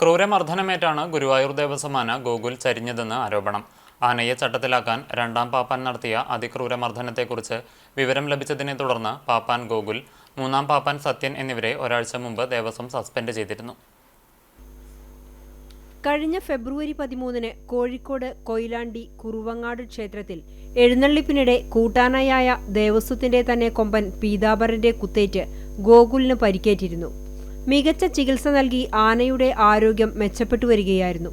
ക്രൂരമർദ്ദനമേറ്റാണ് ഗുരുവായൂർ ദേവസ്വമാന ഗോകുൽ ചരിഞ്ഞതെന്ന് ആരോപണം. ആനയെ ചട്ടത്തിലാക്കാൻ രണ്ടാം പാപ്പാൻ നടത്തിയ അതിക്രൂരമർദ്ദനത്തെക്കുറിച്ച് വിവരം ലഭിച്ചതിനെ തുടർന്ന് പാപ്പാൻ ഗോകുൽ മൂന്നാം പാപ്പാൻ സത്യൻ എന്നിവരെ ഒരാഴ്ച മുമ്പ് ദേവസ്വം സസ്പെൻഡ് ചെയ്തിരുന്നു. കഴിഞ്ഞ ഫെബ്രുവരി പതിമൂന്നിന് കോഴിക്കോട് കൊയിലാണ്ടി കുറുവങ്ങാട് ക്ഷേത്രത്തിൽ എഴുന്നള്ളിപ്പിനിടെ കൂട്ടാനയായ ദേവസ്വത്തിന്റെ തന്നെ കൊമ്പൻ പീതാംബരന്റെ കുത്തേറ്റ് ഗോകുലിന് പരിക്കേറ്റിരുന്നു. മികച്ച ചികിത്സ നൽകി ആനയുടെ ആരോഗ്യം മെച്ചപ്പെട്ടു വരികയായിരുന്നു.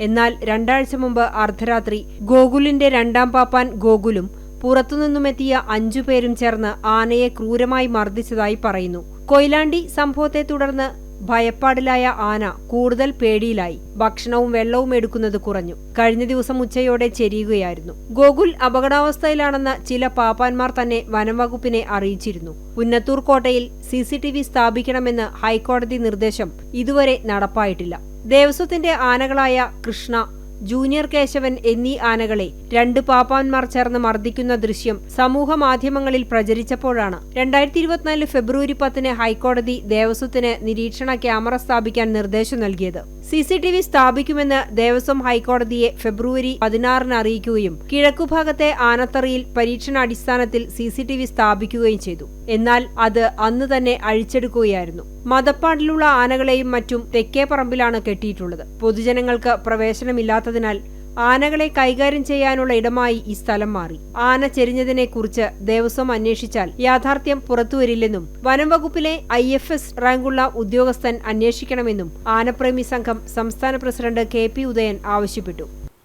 എന്നാൽ രണ്ടാഴ്ച മുമ്പ് അർദ്ധരാത്രി ഗോകുലിന്റെ രണ്ടാം പാപ്പാൻ ഗോകുലും പുറത്തുനിന്നുമെത്തിയ അഞ്ചു പേരും ചേർന്ന് ആനയെ ക്രൂരമായി മർദ്ദിച്ചതായി പറയുന്നു. കൊയിലാണ്ടി സംഭവത്തെ തുടർന്ന് ഭയപ്പാടിലായ ആന കൂടുതൽ പേടിയിലായി. ഭക്ഷണവും വെള്ളവും എടുക്കുന്നത് കുറഞ്ഞു. കഴിഞ്ഞ ദിവസം ഉച്ചയോടെ ചെരിയുകയായിരുന്നു. ഗോകുൽ അപകടാവസ്ഥയിലാണെന്ന് ചില പാപ്പാന്മാർ തന്നെ വനംവകുപ്പിനെ അറിയിച്ചിരുന്നു. ഉന്നത്തൂർ കോട്ടയിൽ സി സി ടി വി സ്ഥാപിക്കണമെന്ന് ഹൈക്കോടതി നിർദ്ദേശം ഇതുവരെ നടപ്പായിട്ടില്ല. ദേവസ്വത്തിന്റെ ആനകളായ കൃഷ്ണ ജൂനിയർ കേശവൻ എന്നീ ആനകളെ രണ്ട് പാപ്പാന്മാർ ചേർന്ന് മർദ്ദിക്കുന്ന ദൃശ്യം സമൂഹ മാധ്യമങ്ങളിൽ പ്രചരിച്ചപ്പോഴാണ്. രണ്ടായിരത്തി ഇരുപത്തിനാല് ഫെബ്രുവരി പത്തിന് ഹൈക്കോടതി ദേവസ്വത്തിന് നിരീക്ഷണ ക്യാമറ സ്ഥാപിക്കാൻ നിർദ്ദേശം നൽകിയത്. സി സി ടി വി സ്ഥാപിക്കുമെന്ന് ദേവസ്വം ഹൈക്കോടതിയെ ഫെബ്രുവരി പതിനാറിന് അറിയിക്കുകയും കിഴക്കുഭാഗത്തെ ആനത്തറയിൽ പരീക്ഷണാടിസ്ഥാനത്തിൽ സി സി ടി വി സ്ഥാപിക്കുകയും ചെയ്തു. എന്നാൽ അത് അന്ന് തന്നെ അഴിച്ചെടുക്കുകയായിരുന്നു. മതപ്പാടിലുള്ള ആനകളെയും മറ്റും തെക്കേ പറമ്പിലാണ് കെട്ടിയിട്ടുള്ളത്. പൊതുജനങ്ങൾക്ക് പ്രവേശനമില്ലാത്തതിനാൽ ആനകളെ കൈകാര്യം ചെയ്യാനുള്ള ഇടമായി ഈ സ്ഥലം മാറി. ആന ചെരിഞ്ഞതിനെക്കുറിച്ച് ദേവസ്വം അന്വേഷിച്ചാൽ യാഥാർത്ഥ്യം പുറത്തുവരില്ലെന്നും വനം വകുപ്പിലെ ഐ എഫ് എസ് റാങ്കുള്ള ഉദ്യോഗസ്ഥൻ അന്വേഷിക്കണമെന്നും ആനപ്രേമി സംഘം സംസ്ഥാന പ്രസിഡന്റ് കെ പി ഉദയൻ ആവശ്യപ്പെട്ടു.